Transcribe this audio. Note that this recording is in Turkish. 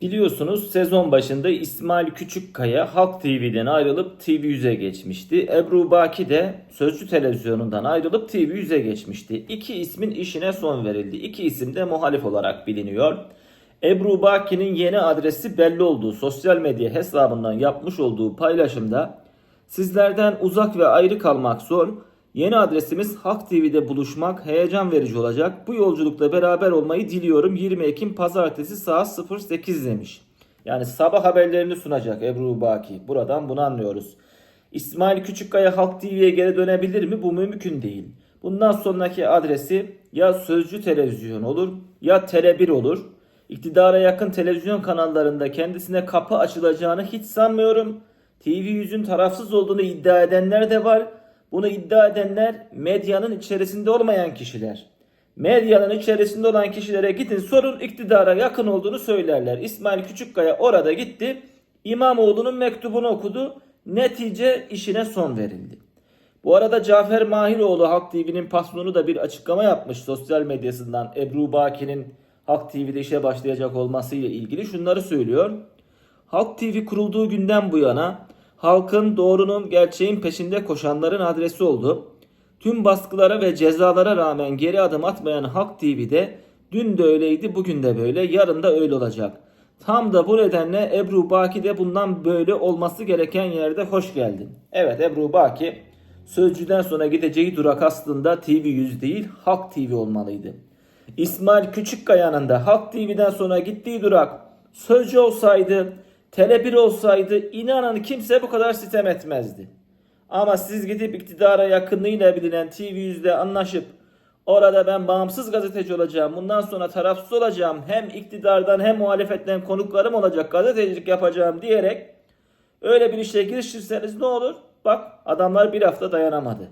Biliyorsunuz sezon başında İsmail Küçükkaya Halk TV'den ayrılıp TV100'e geçmişti. Ebru Baki de Sözcü Televizyonu'ndan ayrılıp TV100'e geçmişti. İki ismin işine son verildi. İki isim de muhalif olarak biliniyor. Ebru Baki'nin yeni adresi belli olduğu sosyal medya hesabından yapmış olduğu paylaşımda sizlerden uzak ve ayrı kalmak zor. Yeni adresimiz Halk TV'de buluşmak heyecan verici olacak. Bu yolculukta beraber olmayı diliyorum. 20 Ekim Pazartesi saat 08 demiş. Yani sabah haberlerini sunacak Ebru Baki. Buradan bunu anlıyoruz. İsmail Küçükkaya Halk TV'ye geri dönebilir mi? Bu mümkün değil. Bundan sonraki adresi ya Sözcü Televizyon olur ya Tele1 olur. İktidara yakın televizyon kanallarında kendisine kapı açılacağını hiç sanmıyorum. TV100'ün tarafsız olduğunu iddia edenler de var. Bunu iddia edenler medyanın içerisinde olmayan kişiler. Medyanın içerisinde olan kişilere gidin sorun iktidara yakın olduğunu söylerler. İsmail Küçükkaya orada gitti. İmamoğlu'nun mektubunu okudu. Netice işine son verildi. Bu arada Cafer Mahiroğlu Halk TV'nin patronu da bir açıklama yapmış sosyal medyasından Ebru Baki'nin Halk TV'de işe başlayacak olmasıyla ilgili şunları söylüyor. Halk TV kurulduğu günden bu yana halkın doğrunun gerçeğin peşinde koşanların adresi oldu. Tüm baskılara ve cezalara rağmen geri adım atmayan Halk TV'de dün de öyleydi bugün de böyle yarın da öyle olacak. Tam da bu nedenle Ebru Baki de bundan böyle olması gereken yerde hoş geldin. Evet Ebru Baki Sözcüden sonra gideceği durak aslında TV100 değil Halk TV olmalıydı. İsmail Küçükkaya'nın da Halk TV'den sonra gittiği durak Sözcü olsaydı, Tele1 olsaydı inanın kimse bu kadar sitem etmezdi. Ama siz gidip iktidara yakınlığıyla bilinen TV100'de anlaşıp orada ben bağımsız gazeteci olacağım, bundan sonra tarafsız olacağım, hem iktidardan hem muhalefetten konuklarım olacak, gazetecilik yapacağım diyerek öyle bir işe girişirseniz ne olur? Bak adamlar bir hafta dayanamadı.